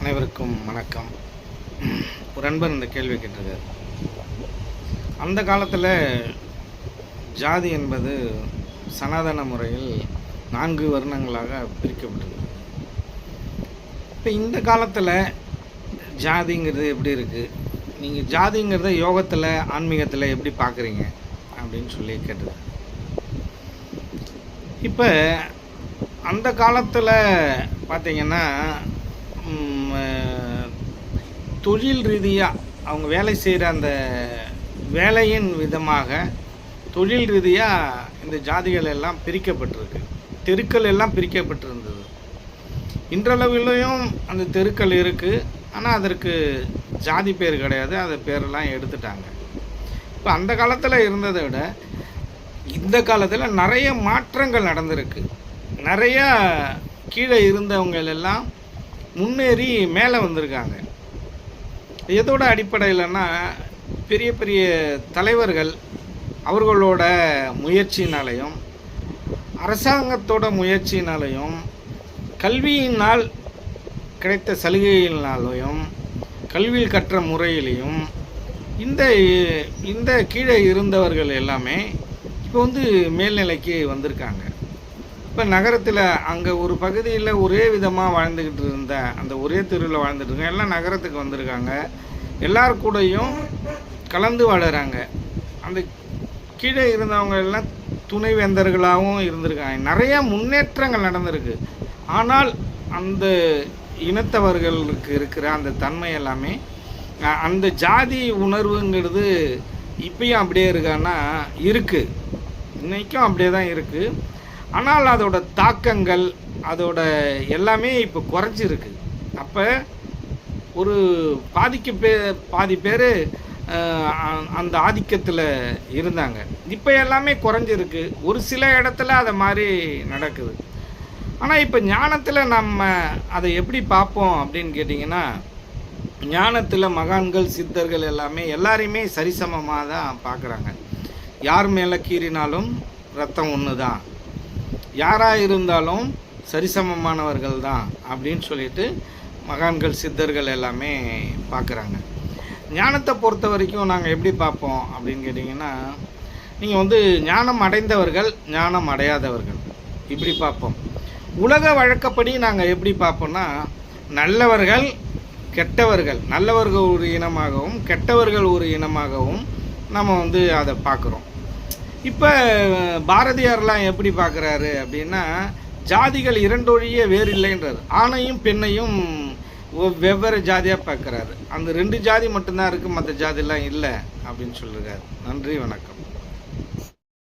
அனைவருக்கும் வணக்கம். ஒரு அன்பர் இந்த கேள்வி கேட்டிருக்காரு. அந்த காலத்தில் ஜாதி என்பது சனாதன முறையில் நான்கு வருணங்களாக பிரிக்கப்பட்டது இப்போ இந்த காலத்தில் ஜாதிங்கிறது எப்படி இருக்குது நீங்கள் ஜாதிங்கிறத யோகத்தில் ஆன்மீகத்தில் எப்படி பார்க்குறீங்க அப்படின்னு சொல்லி கேட்டது இப்போ அந்த காலத்தில் பார்த்தீங்கன்னா தொழில் ரீதியாக அவங்க வேலை செய்கிற அந்த வேலையின் விதமாக தொழில் ரீதியாக இந்த ஜாதிகள் எல்லாம் பிரிக்கப்பட்டிருக்கு. தெருக்கள் எல்லாம் பிரிக்கப்பட்டிருந்தது. இன்றளவிலையும் அந்த தெருக்கள் இருக்குது ஆனால் அதற்கு ஜாதி பேர் கிடையாது. அந்த பேரெல்லாம் எடுத்துட்டாங்க. இப்போ அந்த காலத்தில் இருந்ததை விட இந்த காலத்தில் நிறைய மாற்றங்கள் நடந்திருக்கு. நிறையா கீழே இருந்தவங்களெல்லாம் முன்னேறி மேலே வந்திருக்காங்க. எதோட அடிப்படையிலன்னா பெரிய பெரிய தலைவர்கள் அவர்களோட முயற்சினாலையும் அரசாங்கத்தோட முயற்சினாலையும் கல்வியினால் கிடைத்த சலுகையினாலையும் கல்வியில் கற்ற முறையிலையும் இந்த இந்த கீழே இருந்தவர்கள் எல்லாமே இப்போ வந்து மேல்நிலைக்கு வந்திருக்காங்க. இப்போ நகரத்தில் அங்கே ஒரு பகுதியில் ஒரே விதமாக வாழ்ந்துக்கிட்டு இருந்த அந்த ஒரே தெருவில் வாழ்ந்துட்டு இருக்காங்க எல்லாம் நகரத்துக்கு வந்திருக்காங்க. எல்லார் கூடயும் கலந்து வாழறாங்க. அந்த கீழே இருந்தவங்க எல்லாம் துணைவேந்தர்களாகவும் இருந்திருக்காங்க. நிறைய முன்னேற்றங்கள் நடந்திருக்கு. ஆனால் அந்த இனத்தவர்களுக்கு இருக்கிற அந்த தன்மை எல்லாமே அந்த ஜாதி உணர்வுங்கிறது இப்பயும் அப்படியே இருக்கான்னா இருக்குது இன்றைக்கும் அப்படியே தான் இருக்குது ஆனால் அதோட தாக்கங்கள் அதோட எல்லாமே இப்போ குறைஞ்சிருக்கு. அப்போ ஒரு பாதிக்கு பே பாதி பேர் அந்த ஆதிக்கத்தில் இருந்தாங்க. இப்போ எல்லாமே குறைஞ்சிருக்கு. ஒரு சில இடத்துல அதை மாதிரி நடக்குது. ஆனால் இப்போ ஞானத்தில் நம்ம அதை எப்படி பார்ப்போம் அப்படின்னு கேட்டிங்கன்னா ஞானத்தில் மகான்கள் சித்தர்கள் எல்லாமே எல்லாரையுமே சரிசமமாக தான் பார்க்குறாங்க. யார் மேலே கீறினாலும் ரத்தம் ஒன்று தான் யாராக இருந்தாலும் சரிசமமானவர்கள் தான் அப்படின்னு சொல்லிட்டு மகான்கள் சித்தர்கள் எல்லாமே பார்க்குறாங்க. ஞானத்தை பொறுத்த வரைக்கும் நாங்கள் எப்படி பார்ப்போம் அப்படின்னு கேட்டிங்கன்னா நீங்கள் வந்து ஞானம் அடைந்தவர்கள் ஞானம் அடையாதவர்கள். இப்படி பார்ப்போம். உலக வழக்கப்படி நாங்கள் எப்படி பார்ப்போம்னா நல்லவர்கள் கெட்டவர்கள். நல்லவர்கள் ஒரு இனமாகவும் கெட்டவர்கள் ஒரு இனமாகவும் நம்ம வந்து அதை பார்க்குறோம். இப்போ பாரதியார்லாம் எப்படி பார்க்குறாரு அப்படின்னா ஜாதிகள் இரண்டொழிய வேறு இல்லைன்றார் ஆணையும் பெண்ணையும் வெவ்வேறு ஜாதியாக பார்க்குறாரு அந்த ரெண்டு ஜாதி மட்டும்தான் இருக்குது மற்ற ஜாதிலாம் இல்லை அப்படின்னு சொல்லியிருக்காரு நன்றி வணக்கம்.